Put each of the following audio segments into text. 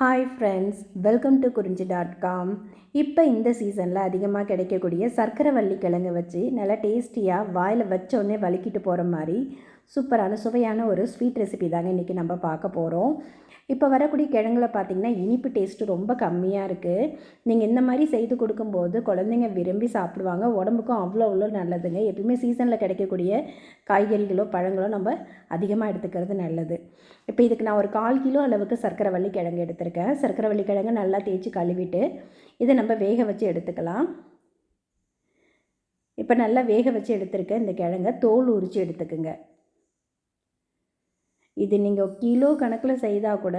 Hi friends welcome to Kurinji dot com இப்போ இந்த சீசனில் அதிகமாக கிடைக்கக்கூடிய சர்க்கரை வள்ளி கிழங்கு வச்சு நல்லா டேஸ்டியாக வாயில் வச்சோடனே வலிக்கிட்டு போகிற மாதிரி சூப்பரான சுவையான ஒரு ஸ்வீட் ரெசிபி தாங்க இன்றைக்கி நம்ம பார்க்க போகிறோம் இப்போ வரக்கூடிய கிழங்குல பார்த்திங்கன்னா இனிப்பு டேஸ்ட்டு ரொம்ப கம்மியாக இருக்குது நீங்கள் இந்த மாதிரி செய்து கொடுக்கும்போது குழந்தைங்க விரும்பி சாப்பிடுவாங்க. உடம்புக்கும் அவ்வளோ அவ்வளோ நல்லதுங்க. எப்பயுமே சீசனில் கிடைக்கக்கூடிய காய்கறிகளோ பழங்களோ நம்ம அதிகமாக எடுத்துக்கிறது நல்லது. இப்போ இதுக்கு நான் ஒரு கால் கிலோ அளவுக்கு சர்க்கரை வள்ளி கிழங்கு எடுத்திருக்கேன். சர்க்கரை வள்ளி கிழங்கு நல்லா தேய்ச்சி கழுவிட்டு இதை நம்ம வேக வச்சு எடுத்துக்கலாம். இப்போ நல்லா வேக வச்சு எடுத்துருக்கேன் இந்த கிழங்க தோல் உரித்து எடுத்துக்குங்க. இது நீங்கள் கிலோ கணக்கில் செய்தால் கூட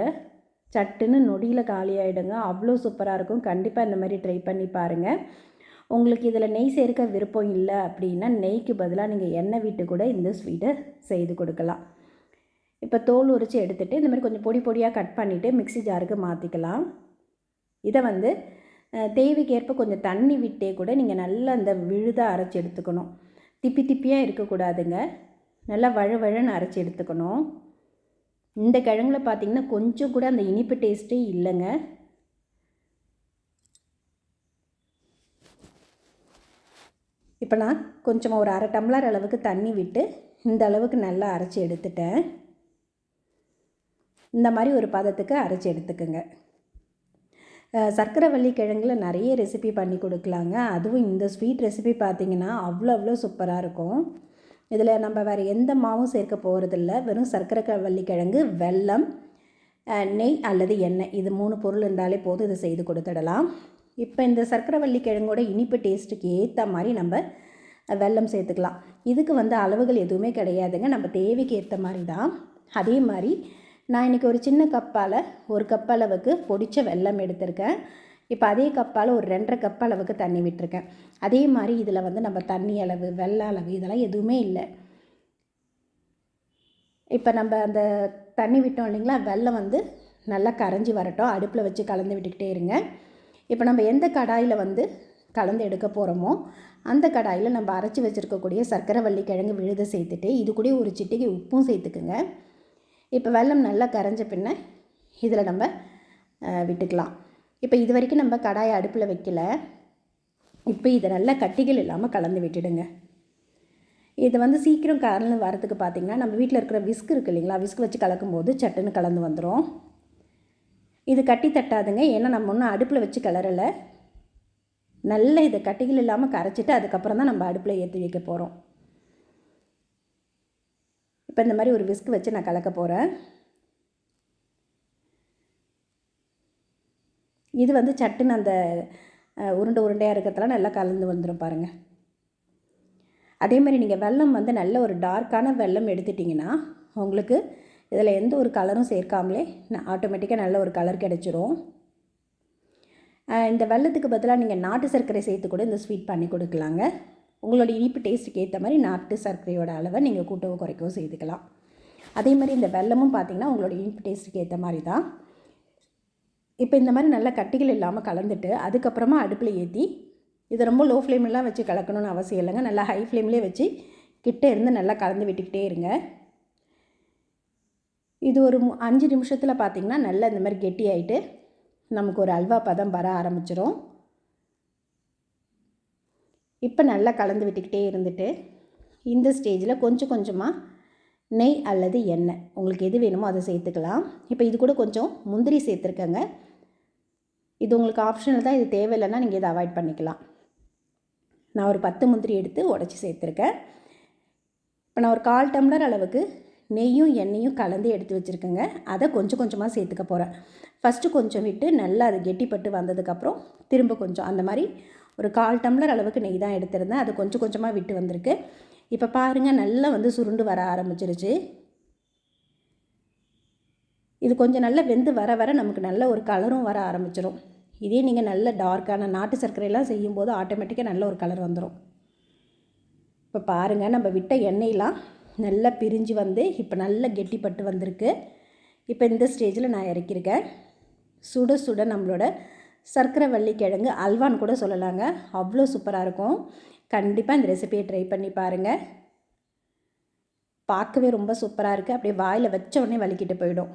சட்டுன்னு நொடியில் காலி ஆகிடுங்க அவ்வளோ சூப்பராக இருக்கும். கண்டிப்பாக இந்த மாதிரி ட்ரை பண்ணி பாருங்கள் உங்களுக்கு இதில் நெய் சேர்க்க விருப்பம் இல்லை அப்படின்னா நெய்க்கு பதிலாக நீங்கள் எண்ணெய் விட்டு கூட இந்த ஸ்வீட்டை செய்து கொடுக்கலாம். இப்போ தோல் உரித்து எடுத்துகிட்டு இந்த மாதிரி கொஞ்சம் பொடி பொடியாக கட் பண்ணிவிட்டு மிக்சி ஜாருக்கு மாற்றிக்கலாம் இதை வந்து தேவைக்கேற்ப கொஞ்சம் தண்ணி விட்டே கூட நீங்கள் நல்லா அந்த விழுதாக அரைச்சி எடுத்துக்கணும். திப்பி திப்பியாக இருக்கக்கூடாதுங்க. நல்லா வழு வழன்னு அரைச்சி எடுத்துக்கணும். இந்த கிழங்குல பார்த்திங்கன்னா கொஞ்சம் கூட அந்த இனிப்பு டேஸ்ட்டே இல்லைங்க. இப்போ நான் கொஞ்சமாக ஒரு அரை டம்ளர் அளவுக்கு தண்ணி விட்டு இந்த அளவுக்கு நல்லா அரைச்சி எடுத்துட்டேன். இந்த மாதிரி ஒரு பதத்துக்கு அரைச்சி எடுத்துக்கோங்க. சர்க்கரை வள்ளி கிழங்குல நிறைய ரெசிபி பண்ணி கொடுக்கலாங்க. அதுவும் இந்த ஸ்வீட் ரெசிபி பார்த்திங்கன்னா அவ்வளோ அவ்வளோ சூப்பராக இருக்கும். இதில் நம்ம வேறு எந்த மாவும் சேர்க்க போகிறதில்ல வெறும் சர்க்கரை வள்ளிக்கிழங்கு வெல்லம் நெய் அல்லது எண்ணெய். இது மூணு பொருள் இருந்தாலே போதும். இதை செய்து கொடுத்துடலாம். இப்போ இந்த சர்க்கரை வள்ளிக்கிழங்கோட இனிப்பு டேஸ்ட்டுக்கு ஏற்ற மாதிரி நம்ம வெல்லம் சேர்த்துக்கலாம். இதுக்கு வந்து அளவுகள் எதுவுமே கிடையாதுங்க. நம்ம தேவைக்கு ஏற்ற மாதிரி தான். அதே மாதிரி நான் இன்றைக்கி ஒரு சின்ன கப்பால் ஒரு கப் அளவுக்கு பொடித்த வெல்லம் எடுத்திருக்கேன். இப்போ அதே கப்பால் ஒரு ரெண்டரை கப் அளவுக்கு தண்ணி விட்டுருக்கேன். அதே மாதிரி இதில் வந்து நம்ம தண்ணி அளவு வெள்ள அளவு இதெல்லாம் எதுவுமே இல்லை. இப்போ நம்ம அந்த தண்ணி விட்டோம் இல்லைங்களா? வெள்ளம் வந்து நல்லா கரைஞ்சி வரட்டும். அடுப்பில் வச்சு கலந்து விட்டுக்கிட்டே இருங்க. இப்போ நம்ம எந்த கடாயில் வந்து கலந்து எடுக்க போகிறோமோ அந்த கடாயில் நம்ம அரைச்சி வச்சுருக்கக்கூடிய சர்க்கரை வள்ளி கிழங்கு விழுத சேர்த்துட்டு இது கூட ஒரு சிட்டிகை உப்பும் சேர்த்துக்குங்க. இப்போ வெள்ளம் நல்லா கரைஞ்ச பின்ன இதில் நம்ம விட்டுக்கலாம். இப்போ இது வரைக்கும் நம்ம கடாயை அடுப்பில் வைக்கல. இப்போ இதை நல்லா கட்டிகள் இல்லாமல் கலந்து விட்டுடுங்க. இதை வந்து சீக்கிரம் கலந்து வரத்துக்கு பார்த்திங்கன்னா நம்ம வீட்டில் இருக்கிற விஸ்க் இருக்குது இல்லைங்களா? விஸ்க் வச்சு கலக்கும்போது சட்டுன்னு கலந்து வந்துடும் இது கட்டி தட்டாதுங்க. ஏன்னா நம்ம ஒன்றும் அடுப்பில் வச்சு கலரலை. நல்ல இதை கட்டிகள் இல்லாமல் கரைச்சிட்டு அதுக்கப்புறம் தான் நம்ம அடுப்பில் ஏற்றி வைக்க போகிறோம். இப்போ இந்த மாதிரி ஒரு விஸ்க் வச்சு நான் கலக்க போகிறேன். இது வந்து சட்டுன்னு அந்த உருண்டை உருண்டையாக இருக்கிறதுலாம் நல்லா கலந்து வந்துடும் பாருங்கள் அதே மாதிரி நீங்கள் வெள்ளம் வந்து நல்ல ஒரு டார்க்கான வெள்ளம் எடுத்துட்டிங்கன்னா உங்களுக்கு இதில் எந்த ஒரு கலரும் சேர்க்காமலே ஆட்டோமேட்டிக்காக நல்ல ஒரு கலர் கிடச்சிரும். இந்த வெள்ளத்துக்கு பதிலாக நீங்கள் நாட்டு சர்க்கரை சேர்த்து கூட இந்த ஸ்வீட் பண்ணி கொடுக்கலாங்க. உங்களோட இனிப்பு டேஸ்ட்டுக்கு ஏற்ற மாதிரி நாட்டு சர்க்கரையோட அளவை நீங்கள் கூட்டவோ குறைக்கவோ செய்துக்கலாம். அதே மாதிரி இந்த வெள்ளமும் பார்த்திங்கன்னா உங்களோட இனிப்பு டேஸ்ட்டுக்கு ஏற்ற மாதிரி தான். இப்போ இந்த மாதிரி நல்லா கட்டிகள் இல்லாமல் கலந்துட்டு அதுக்கப்புறமா அடுப்பில் ஏற்றி இதை ரொம்ப லோ ஃப்ளேம்லாம் வச்சு கலக்கணும்னு அவசியம் இல்லைங்க. நல்லா ஹை ஃப்ளேம்லேயே வச்சு கிட்டே இருந்து நல்லா கலந்து விட்டுக்கிட்டே இருங்க. இது ஒரு அஞ்சு நிமிஷத்தில் பார்த்திங்கன்னா நல்லா இந்த மாதிரி கெட்டி ஆகிட்டு நமக்கு ஒரு அல்வா பதம் வர ஆரம்பிச்சிடும் இப்போ நல்லா கலந்து விட்டுக்கிட்டே இருந்துட்டு இந்த ஸ்டேஜில் கொஞ்சம் கொஞ்சமாக நெய் அல்லது எண்ணெய். உங்களுக்கு எது வேணுமோ அதை சேர்த்துக்கலாம். இப்போ இது கூட கொஞ்சம் முந்திரி சேர்த்துருக்கேங்க. இது உங்களுக்கு ஆப்ஷனல் தான் இது தேவையில்லைன்னா நீங்கள் இதை அவாய்ட் பண்ணிக்கலாம். நான் ஒரு பத்து முந்திரி எடுத்து உடச்சி சேர்த்துருக்கேன். இப்போ நான் ஒரு கால் டம்ளர் அளவுக்கு நெய்யும் எண்ணெயும் கலந்து எடுத்து வச்சுருக்கேங்க. அதை கொஞ்சம் கொஞ்சமாக சேர்த்துக்க போகிறேன் ஃபஸ்ட்டு கொஞ்சம் விட்டு நல்லா அது கெட்டிப்பட்டு வந்ததுக்கப்புறம் திரும்ப கொஞ்சம் அந்த மாதிரி ஒரு கால் டம்ளர் அளவுக்கு நெய் தான் எடுத்திருந்தேன். அது கொஞ்சம் கொஞ்சமாக விட்டு வந்திருக்கு. இப்போ பாருங்கள் நல்லா வந்து சுருண்டு வர ஆரம்பிச்சிருச்சு. இது கொஞ்சம் நல்லா வெந்து வர வர நமக்கு நல்ல ஒரு கலரும் வர ஆரம்பிச்சிடும் இதே நீங்கள் நல்ல டார்க்கான நாட்டு சர்க்கரையெல்லாம் செய்யும்போது ஆட்டோமேட்டிக்காக நல்ல ஒரு கலர் வந்துடும் இப்போ பாருங்கள் நம்ம விட்ட எண்ணெயெலாம் நல்லா பிரிஞ்சு வந்து இப்போ நல்லா கெட்டிப்பட்டு வந்திருக்கு. இப்போ இந்த ஸ்டேஜில் நான் இறக்கியிருக்கேன். சுட சுட நம்மளோட சர்க்கரை வள்ளி கிழங்கு அல்வான் கூட சொல்லலாங்க. அவ்வளோ சூப்பராக இருக்கும். கண்டிப்பாக இந்த ரெசிபியை ட்ரை பண்ணி பாருங்கள் பார்க்கவே ரொம்ப சூப்பராக இருக்குது அப்படியே வாயில் வச்ச உடனே வலிக்கிட்டு போயிடும்.